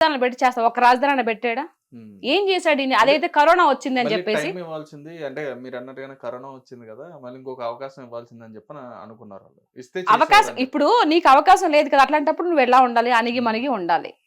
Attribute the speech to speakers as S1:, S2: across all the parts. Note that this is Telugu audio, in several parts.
S1: రాజధానులు పెట్టి చేస్తా ఒక రాజధాని పెట్టాడా. ఏం చేశాడు? అదైతే కరోనా వచ్చిందని
S2: మళ్ళీ
S1: చెప్పేసి.
S2: ఇవ్వాల్సింది. అంటే మీరు అన్నట్టుగానే కరోనా వచ్చింది కదా మళ్ళీ ఇంకొక అవకాశం ఇవ్వాల్సింది అని చెప్పి అనుకున్నారు ఇస్తే
S1: అవకాశం. ఇప్పుడు నీకు అవకాశం లేదు కదా అట్లాంటప్పుడు నువ్వు ఎలా ఉండాలి? అణిగి మణిగి ఉండాలి.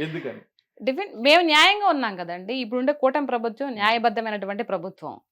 S2: ఎందుకని?
S1: డిఫెంట్ మేము న్యాయంగా ఉన్నాం కదండి. ఇప్పుడు ఉండే కూటమి ప్రభుత్వం న్యాయబద్ధమైనటువంటి ప్రభుత్వం.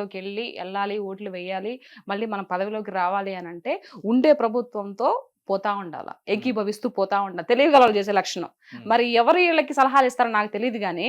S1: ప్రజల్లోకి వెళ్ళి వెళ్ళాలి ఓట్లు వేయాలి మళ్ళీ మనం పదవిలోకి రావాలి అని అంటే ఉండే ప్రభుత్వంతో పోతా ఉండాలి ఏకీభవిస్తూ పోతా ఉండాలి తెలియగలవాళ్ళు చేసే లక్షణం. మరి ఎవరు వీళ్ళకి సలహాలు ఇస్తారో నాకు తెలియదు కానీ.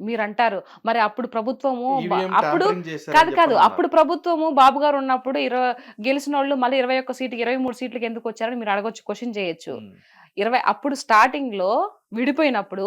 S1: మీరు అంటారు మరి అప్పుడు ప్రభుత్వము
S2: ఈవీఎం
S1: అప్పుడు కాదు కాదు. అప్పుడు ప్రభుత్వము బాబు గారు ఉన్నప్పుడు ఇరవై గెలిచిన వాళ్ళు మళ్ళీ ఇరవై ఒక్క సీటుకి ఇరవై మూడు సీట్లకి ఎందుకు వచ్చారని మీరు అడగొచ్చు క్వశ్చన్ చేయొచ్చు. ఇరవై అప్పుడు స్టార్టింగ్లో విడిపోయినప్పుడు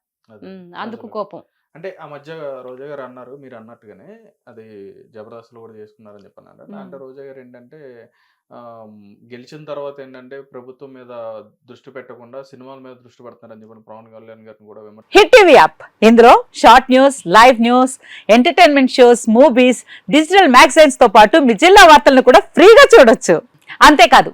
S1: అందుకు. కోపం.
S2: అంటే ఆ మధ్య రోజా గారు అన్నారు మీరు అన్నట్టుగానే అది జబర్దస్త్లో కూడా చేసుకున్నారని చెప్పన్నారు. అంటే రోజా గారు ఏంటంటే గెలిచిన తర్వాత ఏంటంటే ప్రభుత్వం మీద దృష్టి పెట్టకుండా సినిమాల మీద దృష్టి పెడుతున్నారని చెప్పి పవన్ కళ్యాణ్ గారిని కూడా విమర్శ
S3: హిట్ టీవీ యాప్. ఇందులో short news live news entertainment shows movies digital మ్యాగజైన్స్తో పాటు మీ జిల్లా వార్తలను కూడా ఫ్రీగా చూడొచ్చు. అంతేకాదు